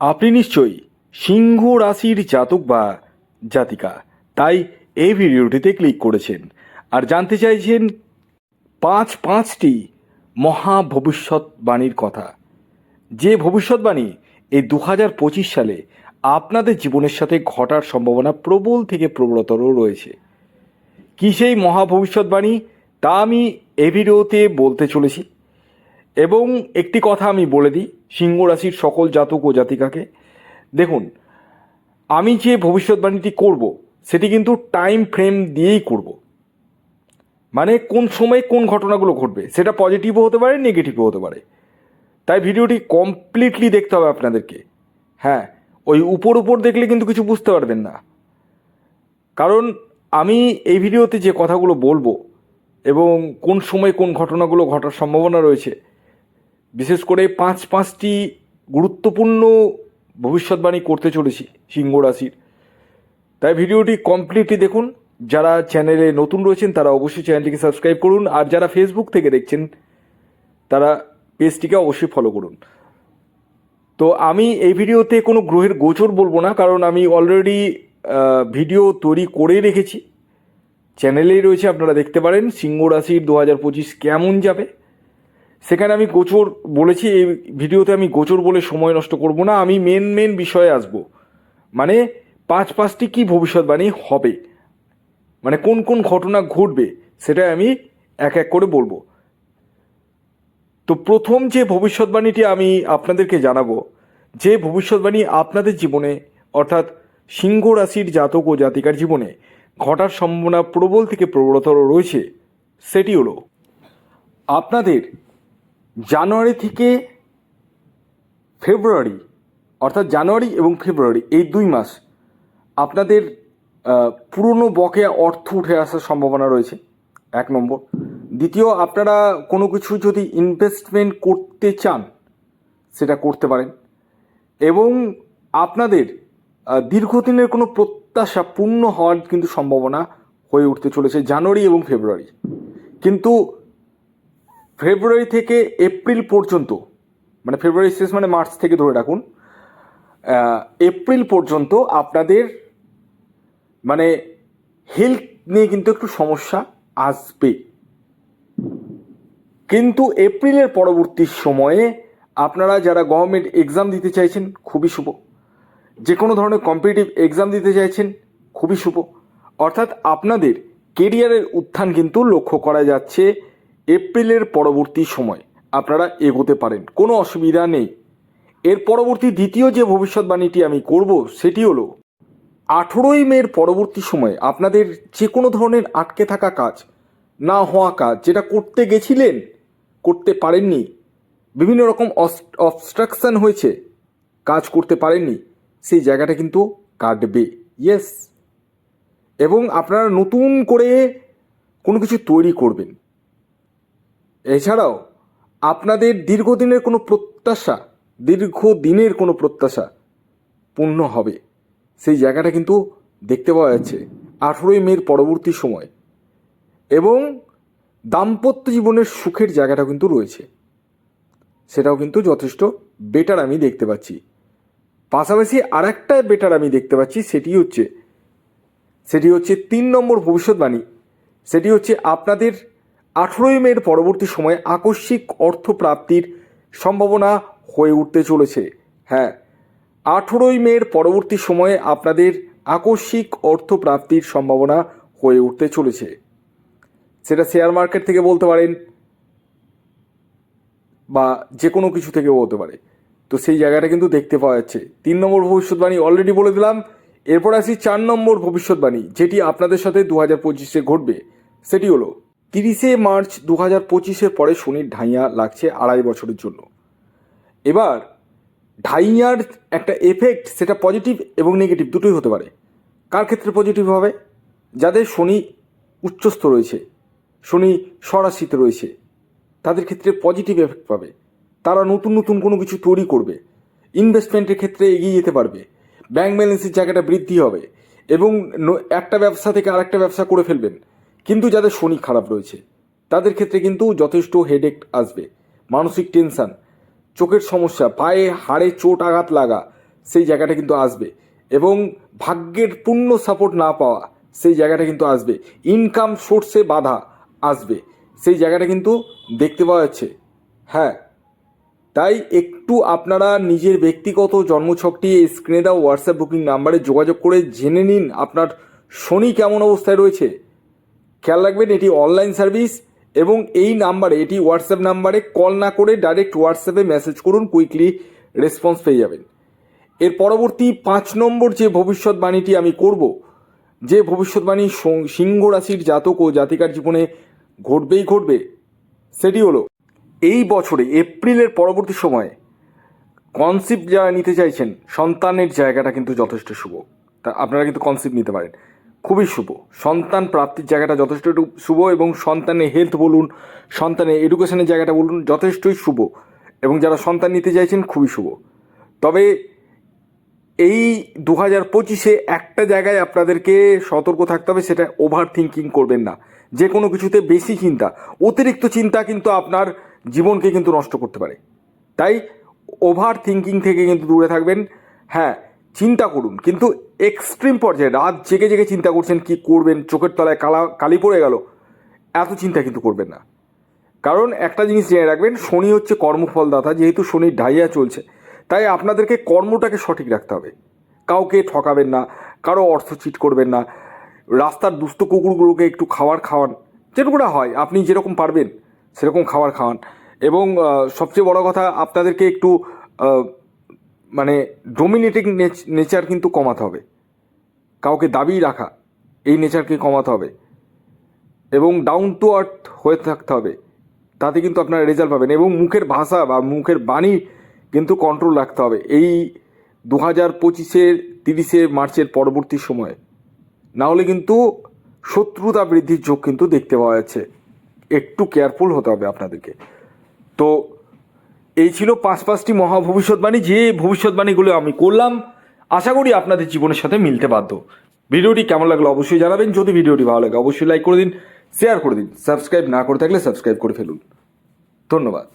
আপনি নিশ্চয়ই সিংহ রাশির জাতক বা জাতিকা, তাই এই ভিডিওটিতে ক্লিক করেছেন। আর জানতে চাইছেন পাঁচ পাঁচটি মহা ভবিষ্যৎবাণীর কথা। যে ভবিষ্যৎবাণী এই দু হাজার পঁচিশ সালে আপনাদের জীবনের সাথে ঘটার সম্ভাবনা প্রবল থেকে প্রবলতর রয়েছে। কি সেই মহা ভবিষ্যৎবাণী, তা আমি এ ভিডিওতে বলতে চলেছি। এবং একটি কথা আমি বলে দিই, সিংহ রাশির সকল জাতক ও জাতিকাকে। দেখুন, আমি যে ভবিষ্যৎবাণীটি করব, সেটি কিন্তু টাইম ফ্রেম দিয়েই করব। মানে কোন সময় কোন ঘটনাগুলো ঘটবে, সেটা পজিটিভও হতে পারে নেগেটিভও হতে পারে। তাই ভিডিওটি কমপ্লিটলি দেখতে হবে আপনাদেরকে। হ্যাঁ ওই উপর উপর দেখলে কিন্তু কিছু বুঝতে পারবেন না। কারণ আমি এই ভিডিওতে যে কথাগুলো বলব এবং কোন সময় কোন ঘটনাগুলো ঘটার সম্ভাবনা রয়েছে বিশেষ করে পাঁচ পাঁচটি গুরুত্বপূর্ণ ভবিষ্যৎবাণী করতে চলেছি সিংহ রাশির। তাই ভিডিওটি কমপ্লিটলি দেখুন। যারা চ্যানেলে নতুন রয়েছেন, তারা অবশ্যই চ্যানেলটিকে সাবস্ক্রাইব করুন। আর যারা ফেসবুক থেকে দেখছেন, তারা পেজটিকে অবশ্যই ফলো করুন। তো আমি এই ভিডিওতে কোনো গ্রহের গোচর বলব না, কারণ আমি অলরেডি ভিডিও তৈরি করে রেখেছি। চ্যানেলেই রয়েছে, আপনারা দেখতে পারেন। সিংহ রাশির দু হাজার পঁচিশ কেমন যাবে? সেখানে আমি গোচর বলেছি, এই ভিডিওতে আমি গোচর বলে সময় নষ্ট করব না, আমি মেন মেন বিষয়ে আসব। মানে পাঁচ পাঁচটি কি ভবিষ্যৎবাণী হবে? মানে কোন কোন ঘটনা ঘটবে সেটা আমি এক এক করে বলব। তো প্রথম যে ভবিষ্যৎবাণীটি আমি আপনাদেরকে জানাব, যে ভবিষ্যৎবাণী আপনাদের জীবনে, অর্থাৎ সিংহ রাশির জাতক ও জাতিকার জীবনে ঘটার সম্ভাবনা প্রবল থেকে প্রবলতর রয়েছে, সেটি হলো, আপনাদের জানুয়ারি থেকে ফেব্রুয়ারি, অর্থাৎ জানুয়ারি এবং ফেব্রুয়ারি, এই দুই মাস আপনাদের পুরনো বকেয়া অর্থ উঠে আসার সম্ভাবনা রয়েছে, এক নম্বর। দ্বিতীয়, আপনারা কোনো কিছু যদি ইনভেস্টমেন্ট করতে চান, সেটা করতে পারেন। এবং আপনাদের দীর্ঘদিনের কোনো প্রত্যাশা পূর্ণ হওয়ার কিন্তু সম্ভাবনা হয়ে উঠতে চলেছে জানুয়ারি এবং ফেব্রুয়ারি। কিন্তু ফেব্রুয়ারি থেকে এপ্রিল পর্যন্ত মানে ফেব্রুয়ারি শেষ মানে মার্চ থেকে ধরে রাখুন এপ্রিল পর্যন্ত আপনাদের মানে হেলথ নিয়ে কিন্তু একটু সমস্যা আসবে। কিন্তু এপ্রিলের পরবর্তী সময়ে আপনারা যারা গভর্নমেন্ট এক্সাম দিতে চাইছেন, খুবই শুভ। যে কোনো ধরনের কম্পিটিটিভ এক্সাম দিতে চাইছেন, খুবই শুভ। অর্থাৎ আপনাদের কেরিয়ারের উত্থান কিন্তু লক্ষ্য করা যাচ্ছে এপ্রিলের পরবর্তী সময় আপনারা এগোতে পারেন, কোনো অসুবিধা নেই। এর পরবর্তী দ্বিতীয় যে ভবিষ্যৎবাণীটি আমি করব, সেটি হলো, আঠেরোই মের পরবর্তী সময়ে আপনাদের যে কোনো ধরনের আটকে থাকা কাজ, না হওয়া কাজ, যেটা করতে গেছিলেন, করতে পারেননি, বিভিন্ন রকম অবস্ট্রাকশন হয়েছে, কাজ করতে পারেননি, সেই জায়গাটা কিন্তু কাটবে ইয়েস এবং আপনারা নতুন করে কোনো কিছু তৈরি করবেন। এছাড়াও, আপনাদের দীর্ঘদিনের কোনো প্রত্যাশা, দীর্ঘদিনের কোনো প্রত্যাশা পূর্ণ হবে। সেই জায়গাটা কিন্তু দেখতে পাওয়া যাচ্ছে আঠেরোই মের পরবর্তী সময়। এবং দাম্পত্য জীবনের সুখের জায়গাটা কিন্তু রয়েছে। সেটাও কিন্তু যথেষ্ট বেটার আমি দেখতে পাচ্ছি। পাশাপাশি আর একটা বেটার আমি দেখতে পাচ্ছি, সেটি হচ্ছে সেটি হচ্ছে তিন নম্বর ভবিষ্যৎবাণী। সেটি হচ্ছে আপনাদের আঠেরোই মের পরবর্তী সময়ে আকস্মিক অর্থ প্রাপ্তির সম্ভাবনা হয়ে উঠতে চলেছে। হ্যাঁ আঠেরোই মের পরবর্তী সময়ে আপনাদের আকস্মিক অর্থ প্রাপ্তির সম্ভাবনা হয়ে উঠতে চলেছে। সেটা শেয়ার মার্কেট থেকে বলতে পারেন বা যে কোনো কিছু থেকে বলতে পারে। তো সেই জায়গাটা কিন্তু দেখতে পাওয়া যাচ্ছে। তিন নম্বর ভবিষ্যৎবাণী অলরেডি বলে দিলাম। এরপর আসি চার নম্বর ভবিষ্যৎবাণী, যেটি আপনাদের সাথে দু হাজার পঁচিশে ঘটবে। সেটি হলো তিরিশে মার্চ দু হাজার পঁচিশের পরে শনির ঢাইয়া লাগছে আড়াই বছরের জন্য। এবার ঢাইয়ার একটা এফেক্ট সেটা পজিটিভ এবং নেগেটিভ দুটোই হতে পারে। কার ক্ষেত্রে পজিটিভ হবে? যাদের শনি উচ্চস্থ রয়েছে শনি সরাসিতে রয়েছে, তাদের ক্ষেত্রে পজিটিভ এফেক্ট পাবে। তারা নতুন নতুন কোনো কিছু তৈরি করবে ইনভেস্টমেন্টের ক্ষেত্রে এগিয়ে যেতে পারবে ব্যাংক ব্যালেন্সের জায়গাটা বৃদ্ধি হবে এবং একটা ব্যবসা থেকে আরেকটা ব্যবসা করে ফেলবেন। কিন্তু যাদের শনি খারাপ রয়েছে, তাদের ক্ষেত্রে কিন্তু যথেষ্ট হেডেক আসবে, মানসিক টেনশন চোখের সমস্যা, পায়ে হাড়ে চোট আঘাত লাগা, সেই জায়গাটা কিন্তু আসবে এবং ভাগ্যের পূর্ণ সাপোর্ট না পাওয়া, সেই জায়গাটা কিন্তু আসবে ইনকাম সোর্সে বাধা আসবে, সেই জায়গাটা কিন্তু দেখতে পাওয়া যাচ্ছে। হ্যাঁ তাই একটু আপনারা নিজের ব্যক্তিগত জন্মছকটি স্ক্রিনে দেওয়া হোয়াটসঅ্যাপ বুকিং নাম্বারে যোগাযোগ করে জেনে নিন, আপনার শনি কেমন অবস্থায় রয়েছে। খেয়াল রাখবেন, এটি অনলাইন সার্ভিস এবং এই নাম্বারে এটি হোয়াটসঅ্যাপ নাম্বারে কল না করে ডাইরেক্ট হোয়াটসঅ্যাপে মেসেজ করুন কুইকলি রেসপন্স পেয়ে যাবেন। এর পরবর্তী পাঁচ নম্বর যে ভবিষ্যৎবাণীটি আমি করব, যে ভবিষ্যৎবাণী সিংহ রাশির জাতক ও জাতিকার জীবনে ঘটবেই ঘটবে, সেটি হলো, এই বছরে এপ্রিলের পরবর্তী সময়ে কনসেপ্ট যারা নিতে চাইছেন, সন্তানের জায়গাটা কিন্তু যথেষ্ট শুভ। তা আপনারা কিন্তু কনসেপ্ট নিতে পারেন। খুবই শুভ। সন্তান প্রাপ্তির জায়গাটা যথেষ্ট শুভ এবং সন্তানের হেলথ বলুন, সন্তানের এডুকেশনের জায়গাটা বলুন যথেষ্টই শুভ এবং যারা সন্তান নিতে চাইছেন খুবই শুভ। তবে এই দু হাজার পঁচিশে একটা জায়গায় আপনাদেরকে সতর্ক থাকতে হবে, সেটা ওভার থিঙ্কিং করবেন না। যে কোনো কিছুতে বেশি চিন্তা, অতিরিক্ত চিন্তা কিন্তু আপনার জীবনকে কিন্তু নষ্ট করতে পারে। তাই ওভার থিঙ্কিং থেকে কিন্তু দূরে থাকবেন। হ্যাঁ চিন্তা করুন। কিন্তু এক্সট্রিম পর্যায়ে রাত জেগে জেগে চিন্তা করছেন কি করবেন, চোখের তলায় কালা, কালি পড়ে গেল। এত চিন্তা কিন্তু করবেন না। কারণ একটা জিনিস জেনে রাখবেন, শনি হচ্ছে কর্মফলদাতা, যেহেতু শনির ঢাইয়া চলছে। তাই আপনাদেরকে কর্মটাকে সঠিক রাখতে হবে। কাউকে ঠকাবেন না, কারও অর্থ চিট করবেন না, রাস্তার দুস্থ কুকুরগুলোকে একটু খাবার খাওয়ান, যেটুকুটা হয়, আপনি যেরকম পারবেন, সেরকম খাবার খাওয়ান। এবং সবচেয়ে বড় কথা, আপনাদেরকে একটু মানে ডোমিনেটিং নেচার কিন্তু কমাতে হবে। কাউকে দাবি রাখা, এই নেচারকে কমাতে হবে। এবং ডাউন টু আর্থ হয়ে থাকতে হবে। তাতে কিন্তু আপনারা রেজাল্ট পাবেন এবং মুখের ভাষা বা মুখের বাণী কিন্তু কন্ট্রোল রাখতে হবে। এই দু হাজার পঁচিশের তিরিশে মার্চের পরবর্তী সময়ে। না হলে কিন্তু শত্রুতা বৃদ্ধির যোগ কিন্তু দেখতে পাওয়া যাচ্ছে। একটু কেয়ারফুল হতে হবে আপনাদেরকে। তো এই ছিল পাঁচ পাঁচটি মহা ভবিষ্যৎবাণী, যে ভবিষ্যৎবাণীগুলো আমি করলাম, আশা করি আপনাদের জীবনের সাথে মিলতে বাধ্য। ভিডিওটি কেমন লাগল অবশ্যই জানাবেন, যদি ভিডিওটি ভালো লাগে অবশ্যই লাইক করে দিন শেয়ার করে দিন সাবস্ক্রাইব না করে থাকলে সাবস্ক্রাইব করে ফেলুন। ধন্যবাদ।